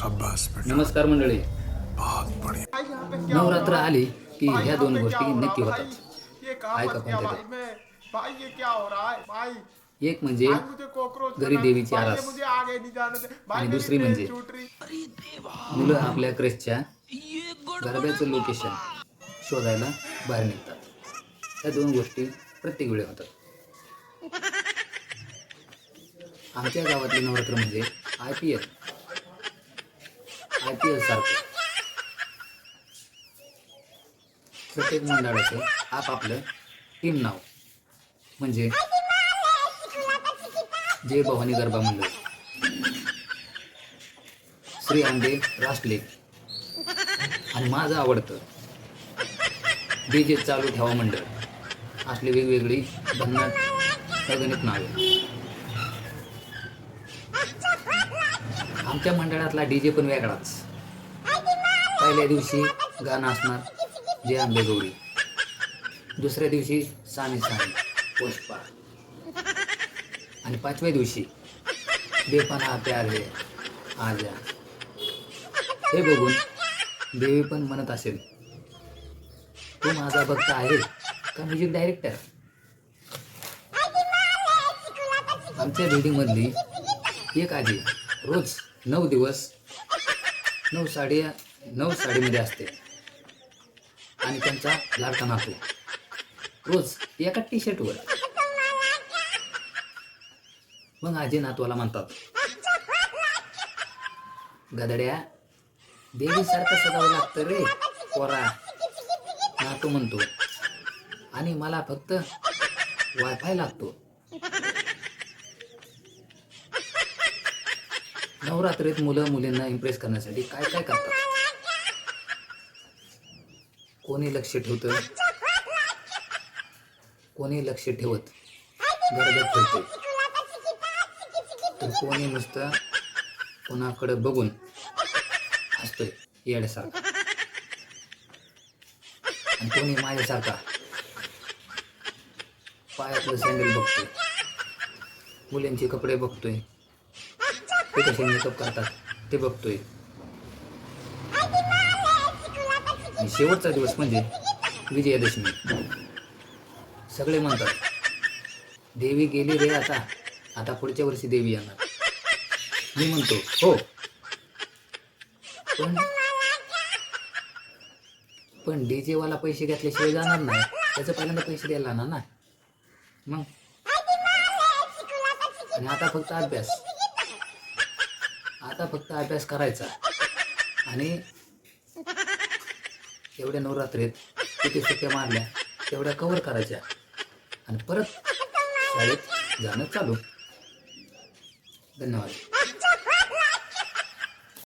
नमस्कार मंडळी। बहुत बढ़िया। नवरात्र आली की ह्या दोन गोष्टी नक्की होतात. ये ऐका कोणत्या भाई मैं। भाई ये क्या हो रहा है? भाई एक म्हणजे घरी देवीची ये आरास. आणि दुसरी म्हणजे मुलं आपल्या क्रेसच्या गरब्याचं लोकेशन शोधायला बाहेर निघतात. ह्या दोन गोष्टी प्रत्येक वेळी होतात. आमच्या गावातले नवरात्र म्हणजे I P L I P L. सारखं प्रत्येक मंडळाचं आपापलं टीम नाव. म्हणजे जय भवानी गरबा मंडळ. श्री आंबे रासले. आणि माझं आवडतं डी जे चालू ठेवा मंडळ. असली वेगवेगळी भन्नाट अगणित नावे. आमच्या मंडळातला डी जे पण वेगळाच. पहिल्या दिवशी गाणं असणार जय आंबेगौरी दुसऱ्या दिवशी साने साने पुष्पा. आणि पाचव्या दिवशी बेपना प्यार हे आजा. हे बघून देवी पण म्हणत असेल तू माझा भक्त आहे का म्युझिक डायरेक्टर? आमच्या बिल्डिंगमधली एक आजी रोज नऊ दिवस नऊ साडी नऊ साडीमध्ये असते. आणि त्यांचा लाडका नातू रोज एका टी शर्टवर मग आजी नातवाला म्हणतात गदड्या देवीसारखं सजावं लागतं रे पोरा. नातू म्हणतो आणि मला फक्त वायफाय लागतो. नवरात्रीत मुलं मुलींना इम्प्रेस करण्यासाठी काय काय करतात? कोणी लक्ष ठेवतं? कोणी लक्ष ठेवत? गरगत ठेवते तर कोणी नुसतं कोणाकडे बघून हसतोय? येड्यासारखा. आणि कोणी माझ्यासारखा पायातलं सँडल बघतोय. मुलींचे कपडे बघतोय. ते कसे मेकअप करतात ते बघतोय. आणि शेवटचा दिवस म्हणजे विजयादशमी. सगळे म्हणतात देवी गेली रे आता आता पुढच्या वर्षी देवी येणार. मी म्हणतो हो. पण पण डीजे वाला पैसे घेतल्याशिवाय जाणार नाही. त्याचं पहिल्यांदा पैसे द्यायला ना ना. मग? आणि आता फक्त अभ्यास. आता फक्त अभ्यास करायचा. आणि एवढ्या नवरात्रीत किती सुट्ट्या मारल्या तेवढ्या कव्हर करायच्या. आणि परत शाळेत जाणं चालू. धन्यवाद.